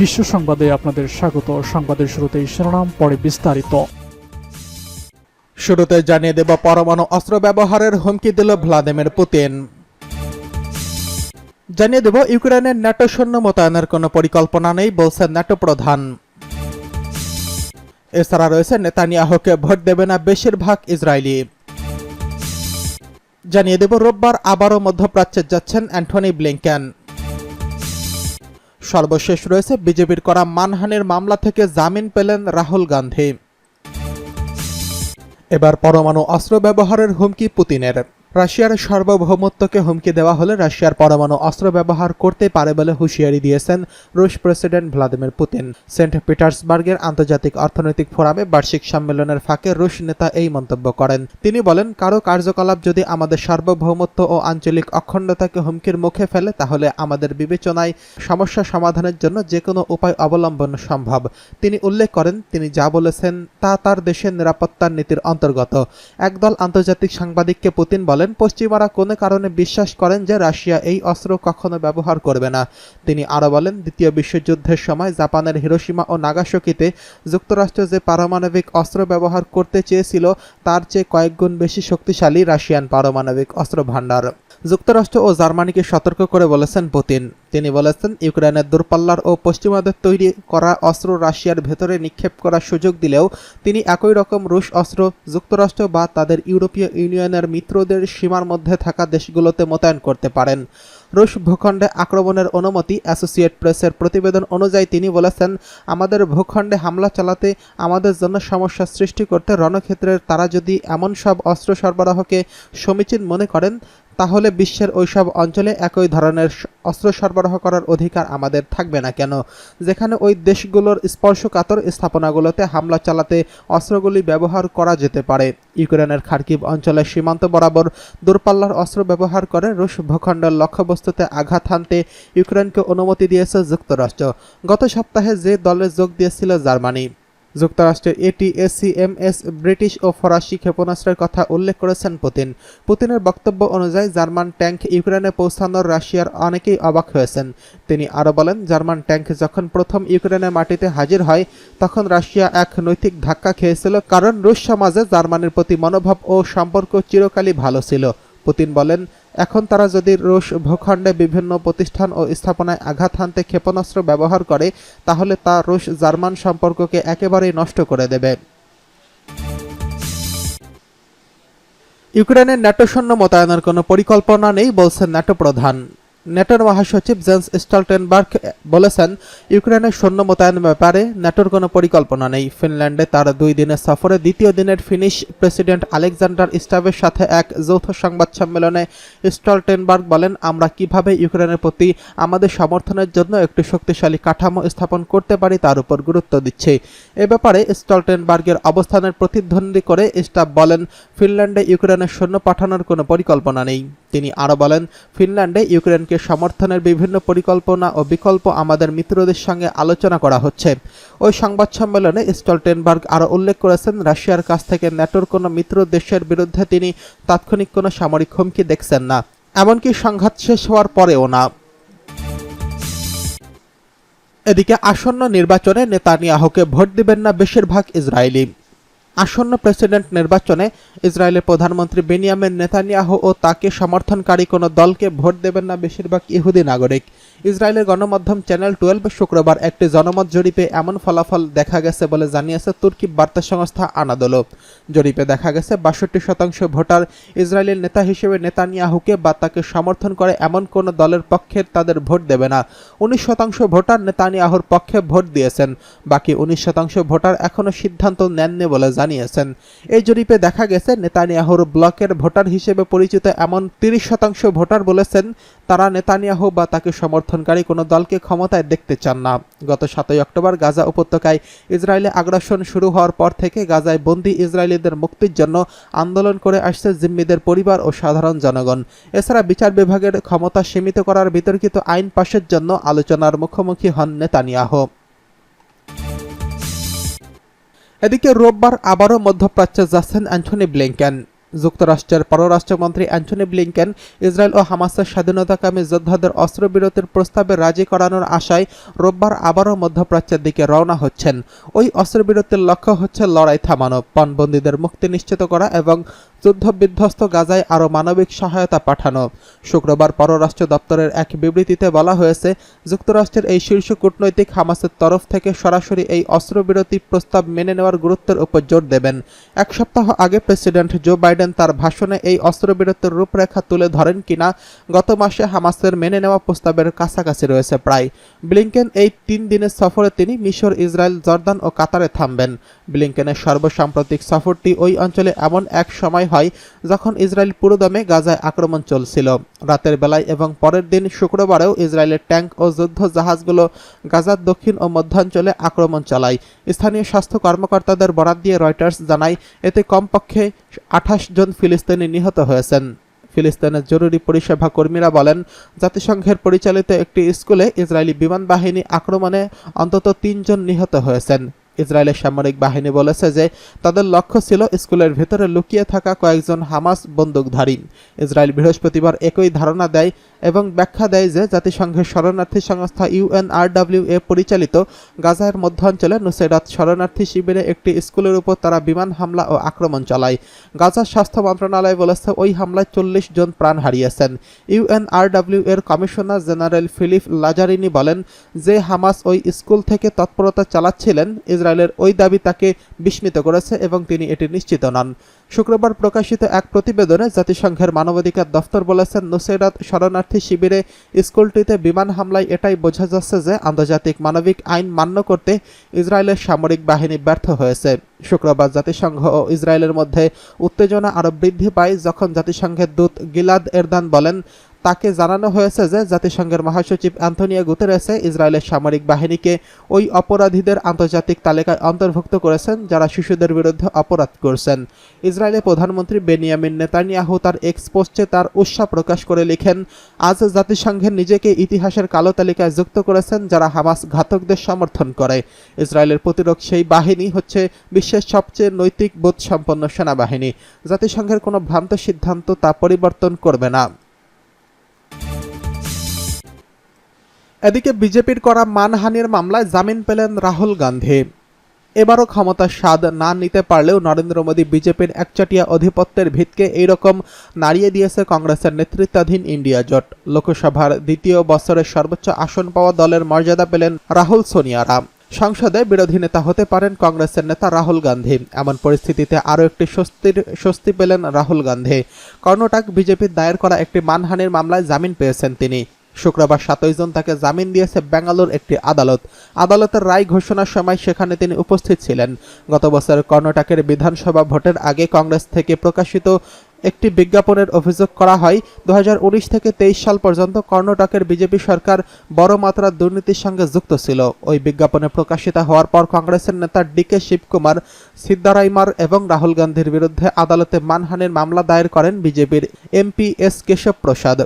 বিশ্ব সংবাদে আপনাদের স্বাগত। সংবাদের শুরুতেই শিরোনাম, পরে বিস্তারিত। শুরুতে জানিয়ে দেব, পরমাণু অস্ত্র ব্যবহারের হুমকি দিল ভ্লাদিমির পুতিন। জানিয়ে দেব, ইউক্রেনের ন্যাটো সৈন্য মোতায়েনের কোনো পরিকল্পনা নেই বলছেন ন্যাটো প্রধান। এছাড়া রয়েছে, নেতানিয়াহকে ভোট দেবে না বেশিরভাগ ইসরায়েলি। জানিয়ে দেব, রোববার আবারও মধ্যপ্রাচ্যে যাচ্ছেন অ্যান্টনি ব্লিংকেন। সর্বশেষ রয়েছে বিজেপির করা মানহানির মামলা থেকে জামিন পেলেন রাহুল গান্ধী। এবার পরমাণু অস্ত্র ব্যবহারের হুমকি পুতিনের। রাশিয়ার সার্বভৌমত্বকে হুমকি দেওয়া হলে রাশিয়ার পরমাণু অস্ত্র ব্যবহার করতে পারে বলে হুঁশিয়ারি দিয়েছেন রুশ প্রেসিডেন্ট ভ্লাদিমির পুতিন। সেন্ট পিটার্সবার্গের আন্তর্জাতিক অর্থনৈতিক ফোরামে বার্ষিক সম্মেলনের ফাঁকে রুশ নেতা এই মন্তব্য করেন। তিনি বলেন, কারও কার্যকলাপ যদি আমাদের সার্বভৌমত্ব ও আঞ্চলিক অখণ্ডতাকে হুমকির মুখে ফেলে, তাহলে আমাদের বিবেচনায় সমস্যা সমাধানের জন্য যে কোনো উপায় অবলম্বন সম্ভব। তিনি উল্লেখ করেন, তিনি যা বলেছেন তা তার দেশের নিরাপত্তার নীতির অন্তর্গত। একদল আন্তর্জাতিক সাংবাদিককে পুতিন বলেন পশ্চিমারা কোনো কারণে বিশ্বাস করেন যে রাশিয়া এই অস্ত্র কখনো ব্যবহার করবে না। তিনি আরও বলেন, দ্বিতীয় বিশ্বযুদ্ধের সময় জাপানের হিরোসীমা ও নাগাসাকিতে যুক্তরাষ্ট্র যে পারমাণবিক অস্ত্র ব্যবহার করতে চেয়েছিল, তার চেয়ে কয়েকগুণ বেশি শক্তিশালী রাশিয়ান পারমাণবিক অস্ত্র ভাণ্ডার। যুক্তরাষ্ট্র ও জার্মানিকে সতর্ক করে বলেছেন পুতিন। তিনি বলেছেন, ইউক্রেনের দূরপাল্লার ও পশ্চিমাদের তৈরি করা অস্ত্র রাশিয়ার ভেতরে নিক্ষেপ করার সুযোগ দিলেও তিনি একই রকম রুশ অস্ত্র যুক্তরাষ্ট্র বা তাদের ইউরোপীয় ইউনিয়নের মিত্রদের সীমার মধ্যে থাকা দেশগুলোতে মোতায়েন করতে পারেন। রুশ ভূখণ্ডে আক্রমণের অনুমতি অ্যাসোসিয়েট প্রেসের প্রতিবেদন অনুযায়ী তিনি বলেছেন, আমাদের ভূখণ্ডে হামলা চালাতে আমাদের জন্য সমস্যা সৃষ্টি করতে রণক্ষেত্রের তারা যদি এমন সব অস্ত্র সরবরাহকে সমীচীন মনে করেন তাহলে বিশ্বের ওইসব অঞ্চলে একই ধরনের অস্ত্র সরবরাহ করার অধিকার আমাদের থাকবে না কেন? যেখানে ওই দেশগুলোর স্পর্শকাতর স্থাপনাগুলোতে হামলা চালাতে অস্ত্রগুলি ব্যবহার করা যেতে পারে। ইউক্রেনের খার্কিভ অঞ্চলের সীমান্ত বরাবর দূরপাল্লার অস্ত্র ব্যবহার করে রুশ ভূখণ্ডের লক্ষ্যবস্তুতে আঘাত হানতে ইউক্রেনকে অনুমতি দিয়েছে যুক্তরাষ্ট্র। গত সপ্তাহে যে দলে যোগ দিয়েছিল জার্মানি। যুক্তরাষ্ট্রের এটিএসিএমএস ব্রিটিশ ও ফরাসি ক্ষেপণাস্ত্রের কথা উল্লেখ করেছেন পুতিন। পুতিনের বক্তব্য অনুযায়ী, জার্মান ট্যাঙ্ক ইউক্রেনে পৌঁছানোর রাশিয়ার অনেকেই অবাক হয়েছেন। তিনি আরও বলেন, জার্মান ট্যাঙ্ক যখন প্রথম ইউক্রেনের মাটিতে হাজির হয়, তখন রাশিয়া এক নৈতিক ধাক্কা খেয়েছিল, কারণ রুশ সমাজে জার্মানির প্রতি মনোভাব ও সম্পর্ক চিরকালই ভালো ছিল। পুতিন বলেন এখন তারা যদি রুশ ভূখণ্ডে বিভিন্ন প্রতিষ্ঠান ও স্থাপনায় আঘাত হানতে ক্ষেপণাস্ত্র ব্যবহার করে, তাহলে তা রুশ জার্মান সম্পর্ককে একেবারেই নষ্ট করে দেবে। ইউক্রেনের ন্যাটো সৈন্য মোতায়েনের কোনো পরিকল্পনা নেই বলছেন ন্যাটো প্রধান। ন্যাটোর মহাসচিব জেন্স স্টলটেনবার্গ বলেছেন, ইউক্রেনের সৈন্য মোতায়েনের ব্যাপারে ন্যাটোর কোনো পরিকল্পনা নেই। ফিনল্যান্ডে তার দুই দিনের সফরে দ্বিতীয় দিনের ফিনিশ প্রেসিডেন্ট আলেকজান্ডার স্টাবের সাথে এক যৌথ সংবাদ সম্মেলনে স্টলটেনবার্গ বলেন, আমরা কীভাবে ইউক্রেনের প্রতি আমাদের সমর্থনের জন্য একটি শক্তিশালী কাঠামো স্থাপন করতে পারি তার উপর গুরুত্ব দিচ্ছে। এ ব্যাপারে স্টলটেনবার্গের অবস্থানের প্রতিধ্বনি করে স্টাফ বলেন, ফিনল্যান্ডে ইউক্রেনের সৈন্য পাঠানোর কোনো পরিকল্পনা নেই। তিনি আরও বলেন, ফিনল্যান্ডে ইউক্রেনকে সমর্থনের বিভিন্ন পরিকল্পনা ও বিকল্প আমাদের মিত্রদের সঙ্গে আলোচনা করা হচ্ছে। ওই সংবাদ সম্মেলনে স্টলটেনবার্গ আরও উল্লেখ করেছেন, রাশিয়ার কাছ থেকে ন্যাটোর কোনো মিত্র দেশের বিরুদ্ধে তিনি তাৎক্ষণিক কোনো সামরিক হুমকি দেখছেন না। এমনকি সংঘাত শেষ হওয়ার পরেও না। এদিকে আসন্ন নির্বাচনে নেতানিয়াহুকে ভোট দিবেন না বেশিরভাগ ইসরায়েলি। আসন্ন প্রেসিডেন্ট নির্বাচনে ইসরায়েলের প্রধানমন্ত্রী বেনিয়ামের নেতানিয়াহ ও তাকে সমর্থনকারী কোনো দলকে ভোট দেবেন না বেশিরভাগ ইহুদি নাগরিক। ইসরায়েলের গণমাধ্যম চ্যানেল টুয়েলভ শুক্রবার একটি জনমত জরিপে এমন ফলাফল দেখা গেছে বলে জানিয়েছে তুর্কি বার্তা সংস্থা আনাদোলো। জরিপে দেখা গেছে, বাষট্টি শতাংশ ভোটার ইসরায়েলের নেতা হিসেবে নেতানিয়াহুকে বা তাকে সমর্থন করে এমন কোন দলের পক্ষে তাদের ভোট দেবে না। উনিশ শতাংশ ভোটার নেতানিয়াহুর পক্ষে ভোট দিয়েছেন, বাকি উনিশ শতাংশ ভোটার এখনও সিদ্ধান্ত নেননি বলে জানিয়েছেন। এই জরিপে দেখা গেছে, নেতানিয়াহুর ব্লকের ভোটার হিসেবে পরিচিত এমন তিরিশ শতাংশ ভোটার বলেছেন, তারা নেতানিয়াহু বা তাকে সমর্থনকারী কোনো দলকে ক্ষমতায় দেখতে চান না। গত সাতই অক্টোবর গাজা উপত্যকায় ইসরায়েলে আগ্রাসন শুরু হওয়ার পর থেকে গাজায় বন্দী ইসরায়েলিদের মুক্তির জন্য আন্দোলন করে আসছে জিম্মিদের পরিবার ও সাধারণ জনগণ। এছাড়া বিচার বিভাগের ক্ষমতা সীমিত করার বিতর্কিত আইন পাশের জন্য আলোচনার মুখোমুখি হন নেতানিয়াহু। এদিকে রোববার আবারও মধ্যপ্রাচ্যে যাচ্ছেন অ্যান্টনি ব্লিংকেন। যুক্তরাষ্ট্রের পররাষ্ট্রমন্ত্রী অ্যান্টনি ব্লিংকেন ইসরায়েল ও হামাসের স্বাধীনতাকামী যোদ্ধাদের অস্ত্রবিরতির প্রস্তাবে রাজি করানোর আশায় রোববার আবারও মধ্যপ্রাচ্যের দিকে রওনা হচ্ছেন। ওই অস্ত্রবিরতির লক্ষ্য হচ্ছে লড়াই থামানো, পণবন্দীদের মুক্তি নিশ্চিত করা এবং যুদ্ধবিধ্বস্ত গাজায় আরও মানবিক সহায়তা পাঠানো। শুক্রবার পররাষ্ট্র দপ্তরের এক বিবৃতিতে বলা হয়েছে, যুক্তরাষ্ট্রের এই শীর্ষ কূটনৈতিক হামাসের তরফ থেকে সরাসরি এই অস্ত্রবিরতি প্রস্তাব মেনে নেওয়ার গুরুত্বের উপর জোর দেবেন। এক সপ্তাহ আগে প্রেসিডেন্ট জো বাইডেন তার ভাষণে এই অস্ত্রবিরতির রূপরেখা তুলে ধরেন কিনা, গত মাসে হামাসের মেনে নেওয়া প্রস্তাবের কাছাকাছি রয়েছে প্রায়। ব্লিংকেন এই তিন দিনের সফরে তিনি মিশর, ইসরায়েল, জর্দান ও কাতারে থামবেন। ব্লিংকেনের সর্বসাম্প্রতিক সফরটি ওই অঞ্চলে এমন এক সময় হয় যখন ইসরায়েল পুরোদমে গাজায় আক্রমণ চলছিল। রাতের বেলায় এবং পরের দিন শুক্রবারেও ইসরায়েলের ট্যাঙ্ক ও যুদ্ধ জাহাজগুলো গাজার দক্ষিণ ও মধ্যাঞ্চলে আক্রমণ চালায়। স্থানীয় স্বাস্থ্য কর্মকর্তাদের বরাদ দিয়ে রয়টার্স জানায়, এতে কমপক্ষে আঠাশ জন ফিলিস্তিনি নিহত হয়েছেন। ফিলিস্তিনের জরুরি পরিষেবা কর্মীরা বলেন, জাতিসংঘের পরিচালিত একটি স্কুলে ইসরায়েলি বিমান বাহিনী আক্রমণে অন্তত তিনজন নিহত হয়েছেন। ইসরায়েলের সামরিক বাহিনী বলেছে যে তাদের লক্ষ্য ছিল স্কুলের ভেতরে লুকিয়ে থাকা কয়েকজন হামাস বন্দুকধারী। ইসরায়েল বৃহস্পতিবার একই ধারণা দেয় এবং ব্যাখ্যা দেয় যে জাতিসংঘের শরণার্থী সংস্থা ইউএনআরডব্লিউ এ পরিচালিত গাজার মধ্যাঞ্চলে নুসেরাত শরণার্থী শিবিরে একটি স্কুলের উপর তারা বিমান হামলা ও আক্রমণ চালায়। গাজার স্বাস্থ্য মন্ত্রণালয় বলেছে ওই হামলায় চল্লিশ জন প্রাণ হারিয়েছেন। ইউএনআরডব্লিউ এর কমিশনার জেনারেল ফিলিপ লাজারিনি বলেন যে হামাস ওই স্কুল থেকে তৎপরতা চালাচ্ছিলেন ইসরায়েলের ওই দাবি তাকে বিস্মিত করেছে এবং তিনি এটি নিশ্চিত নন। শুক্রবার প্রকাশিত এক প্রতিবেদনে জাতিসংঘের মানবাধিকার দফতর বলেছেন, নুসেরাত শরণার্থী শিবিরে স্কুলটিতে বিমান হামলায় এটাই বোঝা যাচ্ছে যে আন্তর্জাতিক মানবিক আইন মান্য করতে ইসরায়েলের সামরিক বাহিনী ব্যর্থ হয়েছে। শুক্রবার জাতিসংঘ ও ইসরায়েলের মধ্যে উত্তেজনা আরও বৃদ্ধি পায় যখন জাতিসংঘের দূত গিলাদ এরদান বলেন তাকে জানানো হয়েছে যে জাতিসংঘের মহাসচিব অ্যান্থনিও গুতেরেসে ইসরায়েলের সামরিক বাহিনীকে ওই অপরাধীদের আন্তর্জাতিক তালিকায় অন্তর্ভুক্ত করেছেন যারা শিশুদের বিরুদ্ধে অপরাধ করছেন। ইসরায়েলের প্রধানমন্ত্রী বেনিয়ামিন নেতানিয়াহু তার এক্স পোস্টে তার উৎসাহ প্রকাশ করে লিখেন, আজ জাতিসংঘের নিজেকে ইতিহাসের কালো তালিকায় যুক্ত করেছেন যারা হামাস ঘাতকদের সমর্থন করে। ইসরায়েলের প্রতিরোধ সেই বাহিনী হচ্ছে বিশ্বের সবচেয়ে নৈতিক বোধ সম্পন্ন সেনাবাহিনী। জাতিসংঘের কোনো ভ্রান্ত সিদ্ধান্ত তা পরিবর্তন করবে না। এদিকে বিজেপির করা মানহানির মামলায় জামিন পেলেন রাহুল গান্ধী। এবারও ক্ষমতার স্বাদ না নিতে পারলেও নরেন্দ্র মোদী বিজেপির একচাটিয়া অধিপত্যের ভিতকে এইরকম নাড়িয়ে দিয়েছে কংগ্রেসের নেতৃত্বাধীন ইন্ডিয়া জোট। লোকসভার দ্বিতীয় বছরের সর্বোচ্চ আসন পাওয়া দলের মর্যাদা পেলেন রাহুল সোনিয়ারা। সংসদে বিরোধী নেতা হতে পারেন কংগ্রেসের নেতা রাহুল গান্ধী। এমন পরিস্থিতিতে আরও একটি স্বস্তির স্বস্তি পেলেন রাহুল গান্ধী। কর্ণাটক বিজেপির দায়ের করা একটি মানহানির মামলায় জামিন পেয়েছেন তিনি। শুক্রবার সাতই জন তাকে জামিন দিয়েছে ব্যাঙ্গালোর একটি আদালত। আদালতের রায় ঘোষণার সময় সেখানে তিনি উপস্থিত ছিলেন। গত বছর কর্ণাটকের বিধানসভা ভোটের আগে কংগ্রেস থেকে প্রকাশিত একটি বিজ্ঞাপনের অভিযোগ করা হয় দুই হাজার উনিশ থেকে তেইশ সাল পর্যন্ত কর্ণাটকের বিজেপি সরকার বড় মাত্রার দুর্নীতির সঙ্গে যুক্ত ছিল। ওই বিজ্ঞাপনে প্রকাশিত হওয়ার পর কংগ্রেসের নেতা ডি কে শিবকুমার সিদ্দারাইমার এবং রাহুল গান্ধীর বিরুদ্ধে আদালতে মানহানির মামলা দায়ের করেন বিজেপির এমপি এস কেশব প্রসাদ